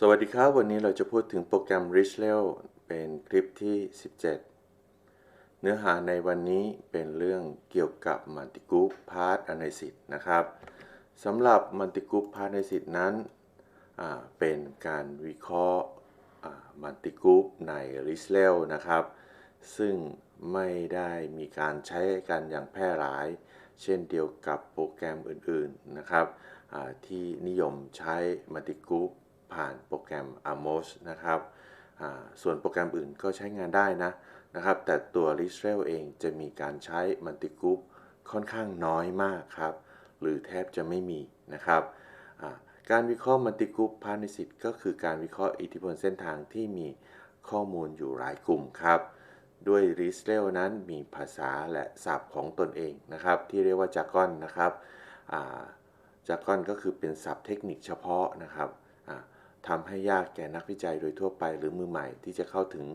สวัสดีครับ วันนี้เราจะพูดถึงโปรแกรม Rich l e l เป็นคลิปที่ 17 เนื้อหาในวันนี้เป็นเรื่องเกี่ยวกับ Multigroup Path Analysis นะครับสำหรับ Multigroup Path Analysis นั้นเป็นการวิเคราะห์ Multigroup ใน Rich l e l นะครับ ซึ่งไม่ได้มีการใช้กันอย่างแพร่หลาย เช่นเดียวกับโปรแกรมอื่นๆนะครับที่นิยมใช้ Multigroup ผ่านโปรแกรม Amos นะครับส่วนโปรแกรมอื่นก็ใช้งานได้นะนะครับ แต่ตัว r i s r e l เองจะมีการใช้ Multigroup ค่อนข้างน้อยมากครับ หรือแทบจะไม่มีนะครับ การวิเคราะห์ Multigroup p a r t n e r s h i p ก็คือการวิเคราะห์อิทธิพลเส้นทางที่มีข้อมูลอยู่หลายกลุ่มครับ ด้วย r i s r e l นั้นมีภาษาและศัพท์ของตนเองนะครับ ที่เรียกว่าจากอนนะครับจากอนก็คือเป็นศัพท์เทคนิคเฉพาะนะครับ ทำให้ยากแก่นักวิจัยโดยทั่วไปหรือมือใหม่ที่จะเข้าถึง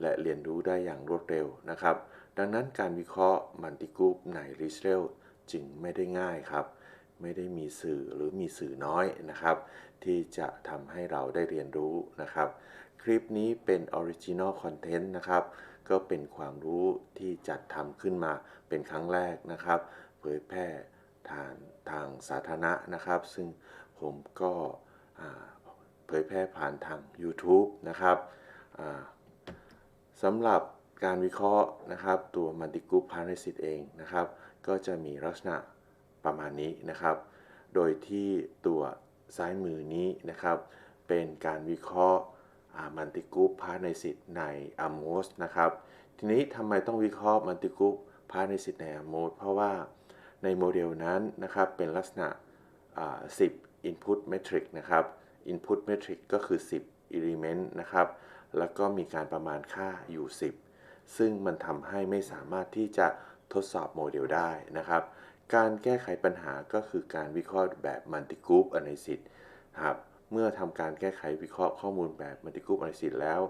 และเรียนรู้ได้อย่างรวดเร็วนะครับ ดังนั้นการวิเคราะห์มันติกรุ๊ปใน r e s e l จึงไม่ได้ง่ายครับ ไม่ได้มีสื่อหรือมีสื่อน้อยนะครับ ที่จะทำให้เราได้เรียนรู้นะครับ คลิปนี้เป็น Original Content นะครับ ก็เป็นความรู้ที่จัดทำขึ้นมาเป็นครั้งแรกนะครับ เผยแพร่ทางทางสาธารณะนะครับ ซึ่งผมก็ เผยแพร่ผ่านทาง YouTube นะครับสำหรับการวิเคราะห์นะครับ ตัว Multigroup Partnership เองนะครับ ก็จะมีลักษณะประมาณนี้นะครับ โดยที่ตัวซ้ายมือนี้นะครับ เป็นการวิเคราะห์ Multigroup Partnership ใน Amos นะครับ ทีนี้ทำไมต้องวิเคราะห์ Multigroup Partnership ใน Amos เพราะว่าในโมเดลนั้นนะครับเป็นลักษณะ10 input metric นะครับ input metric ก็คือ 10 element นะครับ แล้วก็มีการประมาณค่าอยู่ 10 ซึ่งมันทำให้ไม่สามารถที่จะทดสอบโมเดลได้นะครับ การแก้ไขปัญหาก็คือการวิเคราะห์แบบ multi-group analysis ครับเมื่อทำการแก้ไขวิเคราะห์ข้อมูลแบบ multi-group analysis แล้ว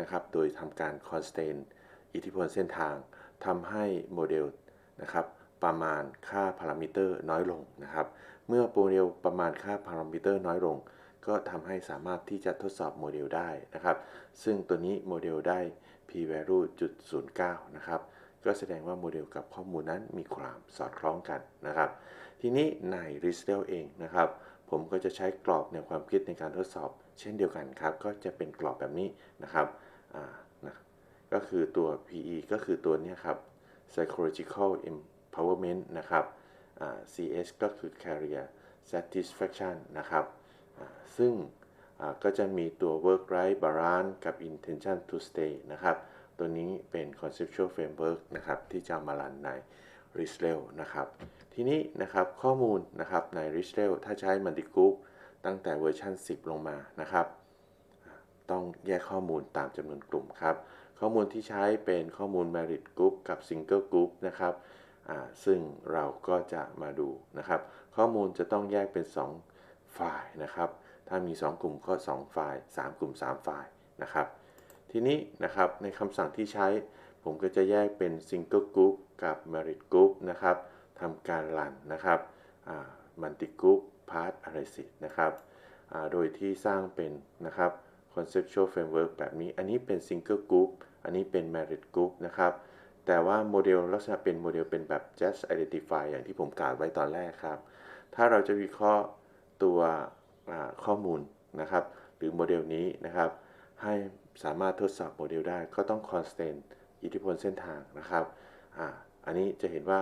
นะครับ โดยทำการ constraint อิทธิพลเส้นทางทำให้โมเดลนะครับประมาณค่าพารามิเตอร์น้อยลงนะครับ เมื่อโมเดลประมาณค่าพารามิเตอร์น้อยลง ก็ทำให้สามารถที่จะทดสอบโมเดลได้นะครับ ซึ่งตัวนี้โมเดลได้ p-value จุด09นะครับก็แสดงว่าโมเดลกับข้อมูลนั้นมีความสอดคล้องกันนะครับ ทีนี้ใน r e s t e l เองนะครับ ผมก็จะใช้กรอบในความคิดในการทดสอบ เช่นเดียวกันครับ ก็จะเป็นกรอบแบบนี้นะครับนะก็คือตัว PE ก็คือตัวนี้ครับ psychological empowerment นะครับ CS ก็คือ career satisfaction นะครับ ซึ่งก็จะมีตัว work right balance กับ intention to stay นะครับ ตัวนี้เป็น conceptual framework นะครับที่จะมารันใน r i s l e l นะครับ ทีนี้นะครับข้อมูลนะครับใน r i s l e l ถ้าใช้ multi group ตั้งแต่เวอร์ชัน10 ลงมานะครับ ต้องแยกข้อมูลตามจำนวนกลุ่มครับ ข้อมูลที่ใช้เป็นข้อมูล merit group กับ single group นะครับซึ่งเราก็จะมาดูนะครับ ข้อมูลจะต้องแยกเป็น 2 ฝ่ายนะครับ ถ้ามี 2 กลุ่มก็2ฝ่าย3กลุ่ม3ฝ่ายนะครับ ทีนี้นะครับในคำสั่งที่ใช้ ผมก็จะแยกเป็น single group กับ merit group นะครับทำการรันนะครับ multi group path analysis นะครับโดยที่สร้างเป็นนะครับ conceptual framework แบบนี้ อันนี้เป็น single group อันนี้เป็น merit group นะครับ แต่ว่าโมเดลลักษณะเป็นโมเดลเป็นแบบ just identify อย่างที่ผมกล่าวไว้ตอนแรกครับ ถ้าเราจะวิเคราะห์ตัว ข้อมูลนะครับ หรือโมเดลนี้นะครับ ให้สามารถทดสอบโมเดลได้ก็ต้อง constant อิทธิพลเส้นทางนะครับออันนี้จะเห็นว่า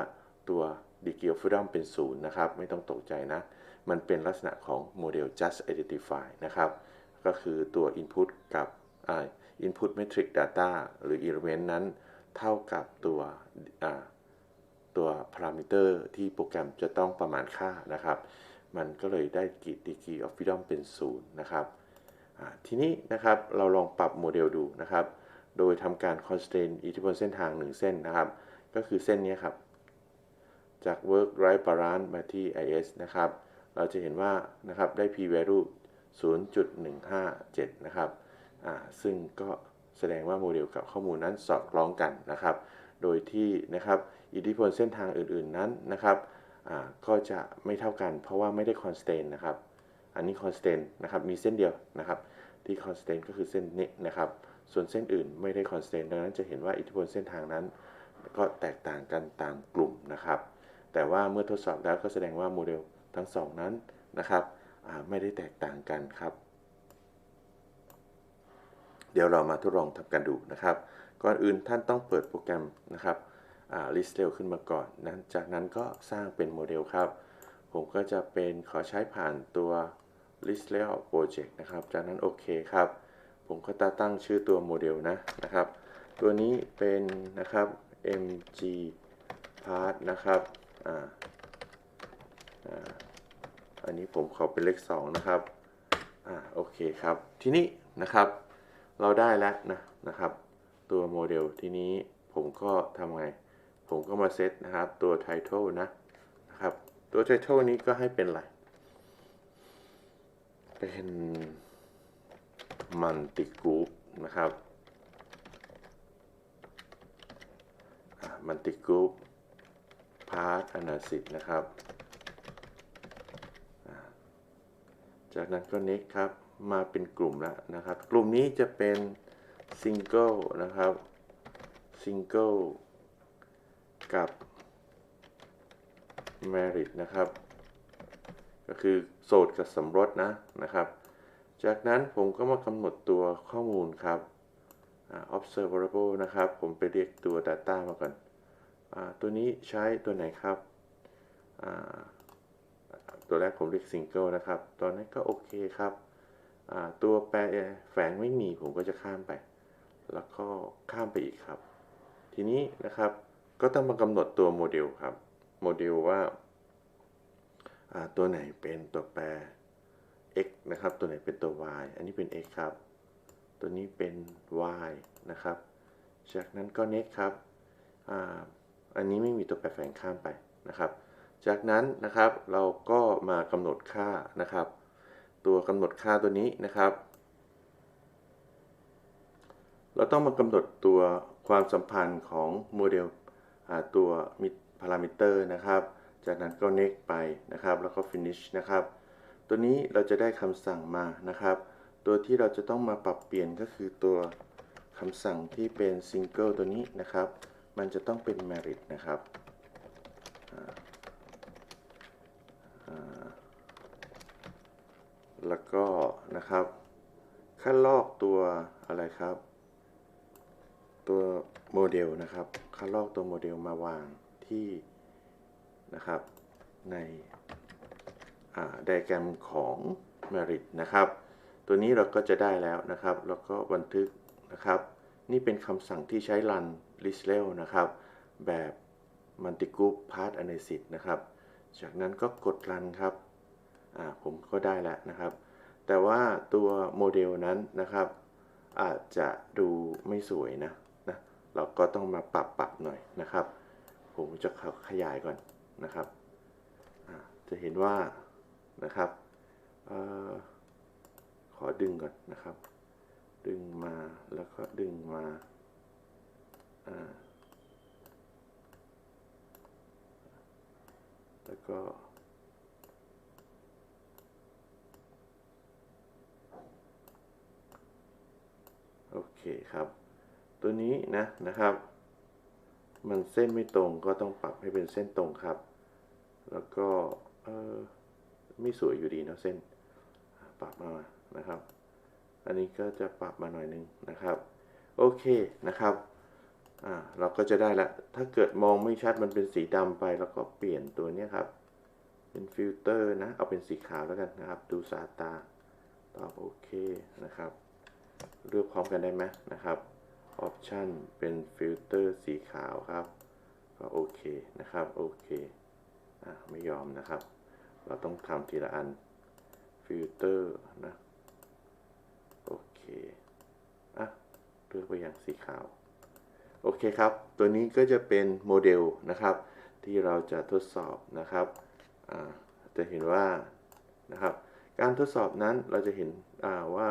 ตัว degree of freedom เป็นศูนย์นะครับ ไม่ต้องตกใจนะ มันเป็นลักษณะของโมเดล just identify นะครับ ก็คือตัว input กับ input metric data หรือ element นั้น เท่ากับตัวตัวพารามิเตอร์ที่โปรแกรมจะต้องประมาณค่านะครับ มันก็เลยได้กีดีกีออฟฟิดอมเป็น0นะครับทีนี้นะครับเราลองปรับโมเดลดูนะครับ โดยทำการ constrain อิทธิพลเส้นทาง 1 เส้นนะครับ ก็คือเส้นนี้ครับ จาก work right balance มาที่ is นะครับ เราจะเห็นว่านะครับได้ p value 0.157 นะครับซึ่งก็แสดงว่าโมเดลกับข้อมูลนั้นสอดคล้องกันนะครับ โดยที่นะครับอิทธิพลเส้นทางอื่นๆนั้นนะครับ ก็จะไม่เท่ากัน เพราะว่าไม่ได้คอนสแตนนะครับ อันนี้คอนสแตนนะครับ มีเส้นเดียวนะครับ ที่ constant ก็คือเส้นนี้นะครับ ส่วนเส้นอื่นไม่ได้ constant ดังนั้นจะเห็นว่าอิทธิพลเส้นทางนั้น ก็แตกต่างกันตามกลุ่มนะครับ แต่ว่าเมื่อทดสอบแล้วก็แสดงว่าโมเดลทั้งสองนั้นนะครับไม่ได้แตกต่างกันครับ เดี๋ยวเรามาทดลองทำกันดูนะครับ ก่อนอื่นท่านต้องเปิดโปรแกรมนะครับ ลิสต์เร็วขึ้นมาก่อนนะจากนั้นก็สร้างเป็นโมเดลครับ ผมก็จะเป็นขอใช้ผ่านตัว list layout project นะครับ จากนั้นโอเคครับ ผมก็ตั้งชื่อตัวโมเดลนะนะครับ ตัวนี้เป็นนะครับ mg part นะครับอ่าอันนี้ผมขอเป็นเลข 2 นะครับ อ่า โอเคครับ ทีนี้นะครับ เราได้แล้วนะนะครับ ตัวโมเดลทีนี้ผมก็ทำไง ผมก็มาเซตนะครับตัว title นะนะครับ ตัว title นี้ก็ให้เป็นอะไร เป็น multi group นะครับ multi group part analysis นะครับ จากนั้นก็ next ครับ มาเป็นกลุ่มแล้วนะครับ กลุ่มนี้จะเป็น single นะครับ single กั กับ merit นะครับ ก็คือโสดกับสมรสนะนะครับ จากนั้นผมก็มากำหนดตัวข้อมูลครับ observable นะครับ ผมไปเรียกตัว data มาก่อนอตัวนี้ใช้ตัวไหนครับตัวแรกผมเรียก single นะครับ ตอนนั้นก็โอเคครับ ตัวแปรแฝงไม่มีผมก็จะข้ามไป แล้วก็ข้ามไปอีกครับ ทีนี้นะครับ ก็ต้องมากำหนดตัวโมเดลครับ โมเดลว่าตัวไหนเป็นตัวแปร x นะครับ ตัวไหนเป็นตัว y อันนี้เป็น x ครับ ตัวนี้เป็น y นะครับ จากนั้นก็ next ครับออันนี้ไม่มีตัวแปรแฝงข้ามไปนะครับ จากนั้นนะครับเราก็มากำหนดค่านะครับ ตัวกำหนดค่าตัวนี้นะครับ เราต้องมากำหนดตัวความสัมพันธ์ของโมเดล ตัวมิพารามิเตอร์นะครับ จากนั้นก็ next ไปนะครับ แล้วก็ finish นะครับ ตัวนี้เราจะได้คำสั่งมานะครับ ตัวที่เราจะต้องมาปรับเปลี่ยนก็คือตัวคำสั่งที่เป็น single ตัวนี้นะครับ มันจะต้องเป็น merit นะครับแล้วก็นะครับ ขั้นลอกตัวอะไรครับ ตัว โมเดลนะครับคัดลอกตัวโมเดลมาวางที่นะครับในไดแกรมของ Merit นะครับ ตัวนี้เราก็จะได้แล้วนะครับ แล้วก็บันทึกนะครับ นี่เป็นคำสั่งที่ใช้ run list l e นะครับ แบบ multi-group path analysis นะครับ จากนั้นก็กด run ครับผมก็ได้แล้วนะครับ แต่ว่าตัวโมเดลนั้นนะครับ อาจจะดูไม่สวยนะ เราก็ต้องมาปรับปรับหน่อยนะครับ ผมจะขยายก่อนนะครับ จะเห็นว่านะครับออขอดึงก่อนนะครับ ดึงมาแล้วก็ดึงมาแล้วก็โอเคครับ ตัวนี้นะนะครับ มันเส้นไม่ตรงก็ต้องปรับให้เป็นเส้นตรงครับ แล้วก็เออไม่สวยอยู่ดีนะเส้นปรับมานะครับ อันนี้ก็จะปรับมาหน่อยนึงนะครับ โอเคนะครับอ่าเราก็จะได้ละ ถ้าเกิดมองไม่ชัดมันเป็นสีดำไป แล้วก็เปลี่ยนตัวนี้ครับ เป็นฟิลเตอร์นะ เอาเป็นสีขาวแล้วกันนะครับ ดูสาตาตอบโอเคนะครับ เลือกพร้อมกันได้ไหมนะครับ ออปชันเป็นฟิลเตอร์สีขาวครับ ก็โอเคนะครับโอเคอ่าไม่ยอมนะครับ เราต้องทำทีละอันฟิลเตอร์นะโอเคอะเลือกไปอย่างสีขาว โอเคครับ ตัวนี้ก็จะเป็นโมเดลนะครับ ที่เราจะทดสอบนะครับจะเห็นว่านะครับ การทดสอบนั้นเราจะเห็นว่า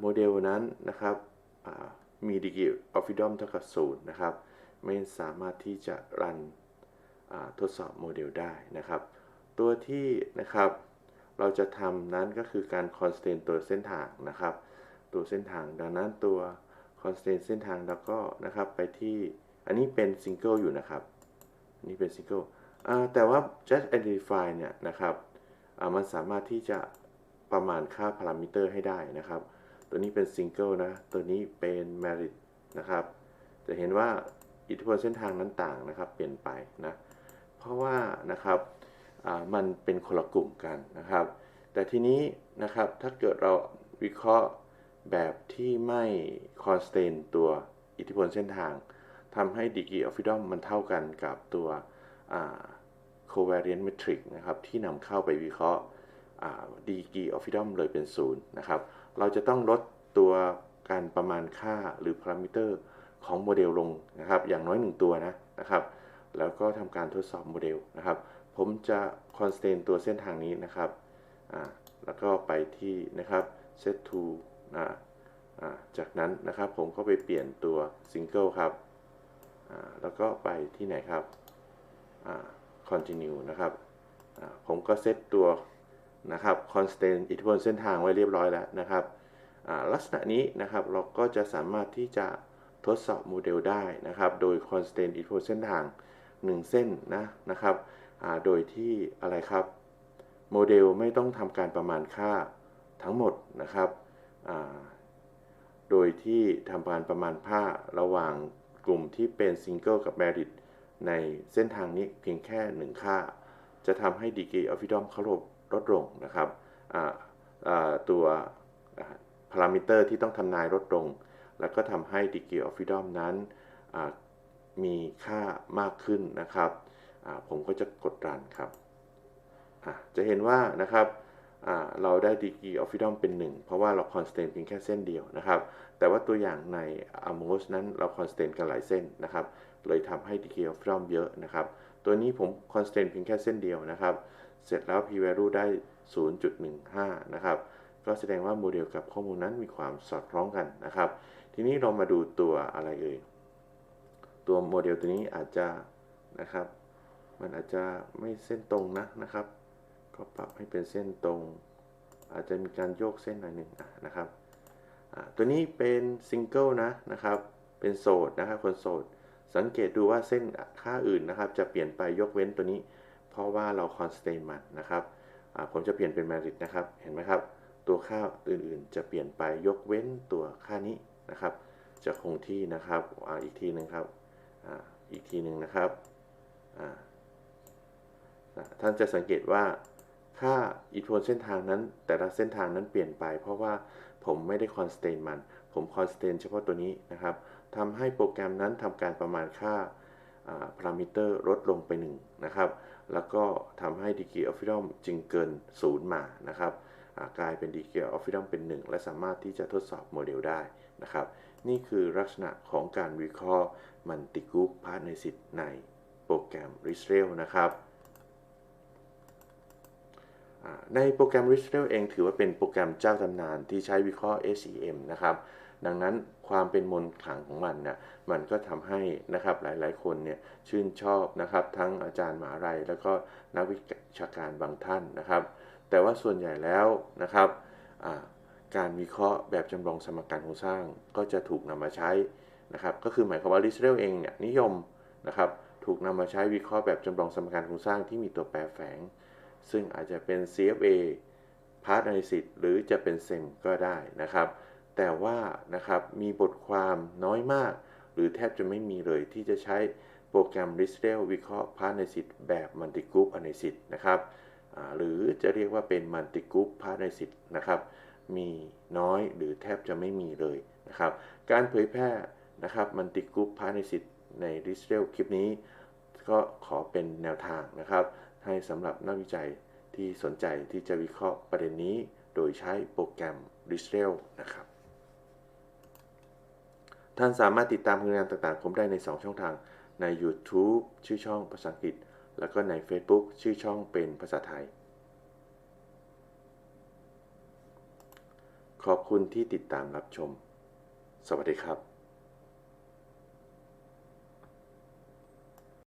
โมเดลนั้นนะครับ มีดีกรีออฟฟิดอมเท่ากับศูนย์นะครับ ไม่สามารถที่จะรันทดสอบโมเดลได้นะครับ ตัวที่นะครับเราจะทำนั้นก็คือการ constrain ตัวเส้นทางนะครับ ตัวเส้นทางดังนั้นตัว constrain เส้นทางแล้วก็นะครับไปที่อันนี้เป็น single อยู่นะครับอันนี้เป็น single แต่ว่า just identify เนี่ยนะครับมันสามารถที่จะประมาณค่าพารามิเตอร์ให้ได้นะครับ ตัวนี้เป็น single นะ ตัวนี้เป็น merit นะครับ จะเห็นว่าอิทธิพลเส้นทางนั้นต่างนะครับ เปลี่ยนไปนะ เพราะว่านะครับมันเป็นคนละกลุ่มกันนะครับ แต่ทีนี้นะครับถ้าเกิดเราวิเคราะห์แบบที่ไม่ constant ตัวอิทธิพลเส้นทางทำให้ degree of freedom มันเท่ากันกับตัว covariance metric นะครับ ที่นำเข้าไปวิเคราะห์ degree of freedom เลยเป็นศูนย์นะครับ เราจะต้องลดตัวการประมาณค่าหรือพารามิเตอร์ของโมเดลลงนะครับ อย่างน้อย 1 ตัวนะนะครับ แล้วก็ทำการทดสอบโมเดลนะครับ ผมจะ constrain ตัวเส้นทางนี้นะครับแล้วก็ไปที่นะครับ set to นะจากนั้นนะครับผมก็ไปเปลี่ยนตัว single ครับแล้วก็ไปที่ไหนครับ continue นะครับผมก็เซตตัว นะครับ constant อิทธิพลเส้นทางไว้เรียบร้อยแล้วนะครับลักษณะนี้นะครับเราก็จะสามารถที่จะทดสอบโมเดลได้นะครับ โดย constant อิทธิพลเส้นทาง 1 เส้นนะนะครับโดยที่อะไรครับโมเดลไม่ต้องทำการประมาณค่าทั้งหมดนะครับโดยที่ทำการประมาณค่าระหว่างกลุ่มที่เป็นซิงเกิลกับแมริ t ในเส้นทางนี้เพียงแค่ 1 ค่า จะทำให้ดีกรีออฟฟิดอมเขาลด ลดลงนะครับตัวพารามิเตอร์ที่ต้องทำนายลดลง แล้วก็ทำให้ดีกรีออฟฟิดอมนั้นมีค่ามากขึ้นนะครับผมก็จะกดรันครับ จะเห็นว่านะครับเราได้ดีกรีออฟฟิดอมเป็น 1 เพราะว่าเราคอนสแตนต์เพียงแค่เส้นเดียวนะครับ แต่ว่าตัวอย่างใน a m o s นั้นเราคอนสแตนต์กันหลายเส้นนะครับ เลยทำให้ดีกรีออฟฟิดอมเยอะนะครับ ตัวนี้ผมคอนสแตนต์เพียงแค่เส้นเดียวนะครับ เสร็จแล้ว p value ได้ 0.15 นะครับ ก็แสดงว่าโมเดลกับข้อมูลนั้นมีความสอดคล้องกันนะครับ ทีนี้เรามาดูตัวอะไรเอ่ย ตัวโมเดลตัวนี้อาจจะนะครับ มันอาจจะไม่เส้นตรงนะนะครับ ก็ปรับให้เป็นเส้นตรง อาจจะมีการโยกเส้นหน่อยหนึ่งนะครับ ตัวนี้เป็นซิงเกิลนะนะครับ เป็นโสดนะครับ คนโสด สังเกตดูว่าเส้นค่าอื่นนะครับ จะเปลี่ยนไปยกเว้นตัวนี้ ราะว่าเราคอนสแตนมันนะครับผมจะเปลี่ยนเป็นแมริตนะครับ เห็นไหมครับ ตัวค่าอื่นๆ จะเปลี่ยนไปยกเว้นตัวค่านี้นะครับ จะคงที่นะครับออีกทีหนึ่งครับออีกทีหนึ่งนะครับท่านจะสังเกตว่าค่าอิทธิพลเส้นทางนั้น แต่ละเส้นทางนั้นเปลี่ยนไป เพราะว่าผมไม่ได้คอนสแตนมัน ผมคอนสแตนเฉพาะตัวนี้นะครับทำให้โปรแกรมนั้นทำการประมาณค่าพารามิเตอร์ลดลงไป1นะครับ แล้วก็ทำให้ degree of freedom จึงเกิน0มานะครับกลายเป็น degree of freedom เป็น 1 และสามารถที่จะทดสอบโมเดลได้นะครับ นี่คือลักษณะของการวิเคราะห์ multi group partnership ในโปรแกรม r i s r a i l นะครับในโปรแกรม r i c h t e l เองถือว่าเป็นโปรแกรมเจ้าตำนานที่ใช้วิเคราะห์ SEM นะครับ ดังนั้นความเป็นมนต์ขลังของมันนะมันก็ทำให้นะครับหลายๆ คนเนี่ยชื่นชอบนะครับ ทั้งอาจารย์หมาไรแล้วก็นักวิชาการบางท่านนะครับ แต่ว่าส่วนใหญ่แล้วนะครับการวิเคราะห์แบบจำลองสมการโครงสร้างก็จะถูกนำมาใช้นะครับ ก็คือหมายความว่า r i c h t e l เองเนี่ยนิยมนะครับถูกนำมาใช้วิเคราะห์แบบจำลองสมการโครงสร้างที่มีตัวแปรแฝง ซึ่งอาจจะเป็น CFA Part Analysis หรือจะเป็น SEM ก็ได้นะครับ แต่ว่านะครับมีบทความน้อยมาก หรือแทบจะไม่มีเลยที่จะใช้โปรแกรม r i s t e l วิเคราะห์ Part Analysis แบบ Multi Group Analysis นะครับหรือจะเรียกว่าเป็น Multi Group Part Analysis นะครับมีน้อยหรือแทบจะไม่มีเลยนะครับการเผยแพร่นะครับ Multi Group Part Analysis ใน r i s t e l คลิปนี้ ก็ขอเป็นแนวทางนะครับ ให้สำหรับนักวิจัยที่สนใจที่จะวิเคราะห์ประเด็นนี้ โดยใช้โปรแกรม r i s r e l นะครับ ท่านสามารถติดตามผลงานต่างๆ ผมได้ใน 2 ช่องทาง ใน YouTube ชื่อช่องภาษาอังกฤษ แล้วก็ใน Facebook ชื่อช่องเป็นภาษาไทย ขอบคุณที่ติดตามรับชม สวัสดีครับ